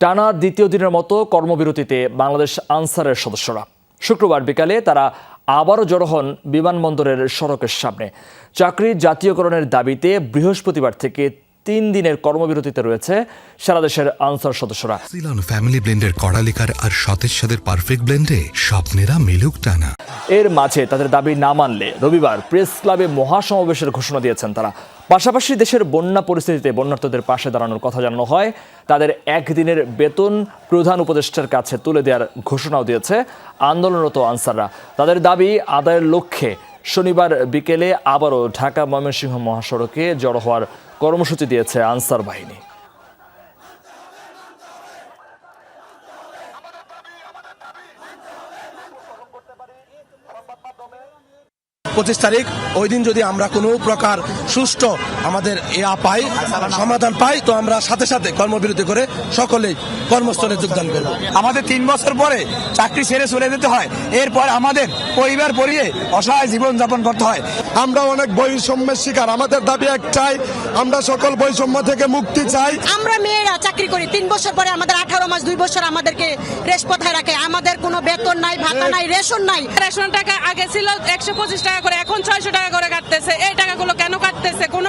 টানা দ্বিতীয় দিনের মতো কর্মবিরতিতে বাংলাদেশ আনসারের সদস্যরা। শুক্রবার বিকালে তারা আবারও জড়ো হন বিমানবন্দরের সড়কের সামনে। চাকরি জাতীয়করণের দাবিতে বৃহস্পতিবার থেকে তিন দিনের কর্মবিরতিতে রয়েছে সারা দেশের আনসার সদস্যরা। সিলন ফ্যামিলি ব্লেন্ডের কড়ালিকার আর সতেজ সাদের পারফেক্ট ব্লেন্ডে স্বপ্নেরা মিলুক টানা। এর মাঝে তাদের দাবি না মানলে রবিবার প্রেস ক্লাবে মহাসমাবেশের ঘোষণা দিয়েছেন তারা। পাশাপাশি দেশের বন্যা পরিস্থিতিতে বন্যার্থদের পাশে দাঁড়ানোর কথা জানানো হয়। তাদের একদিনের বেতন প্রধান উপদেষ্টার কাছে তুলে দেওয়ার ঘোষণাও দিয়েছে আন্দোলনরত আনসাররা। তাদের দাবি আদায়ের লক্ষ্যে শনিবার বিকেলে আবারও ঢাকা ময়মনসিংহ মহাসড়কে জড়ো হওয়ার কর্মসূচি দিয়েছে আনসার বাহিনী। পঁচিশ তারিখ ওই দিন যদি আমরা কোনো প্রকার সুষ্ঠু আমাদের ইয়া পাই সমাধান পাই তো আমরা সাথে সাথে কর্মবিরতি করে সকলেই কর্মস্থলে যোগদান করব। আমাদের তিন বছর পরে চাকরি ছেড়ে চলে যেতে হয়। এরপর আমাদের পরিবার পরিয়ে অসহায় জীবন যাপন করতে হয়। আমরা অনেক বৈষম্যের শিকার। আমাদের দাবি একটাই আমরা সকল বৈষম্য থেকে মুক্তি চাই। আমরা মেয়েরা চাকরি করি। তিন বছর পরে আমাদের আঠারো মাস দুই বছর আমাদেরকে রেশ কোথায় রাখে? আমাদের কোনো বেতন নাই ভাতা নাই রেশন নাই। রেশন টাকা আগে ছিল একশো পঁচিশ টাকা করে এখন ছয়শো টাকা করে কাটতেছে। এই টাকাগুলো কেন কাটতেছে? কোনো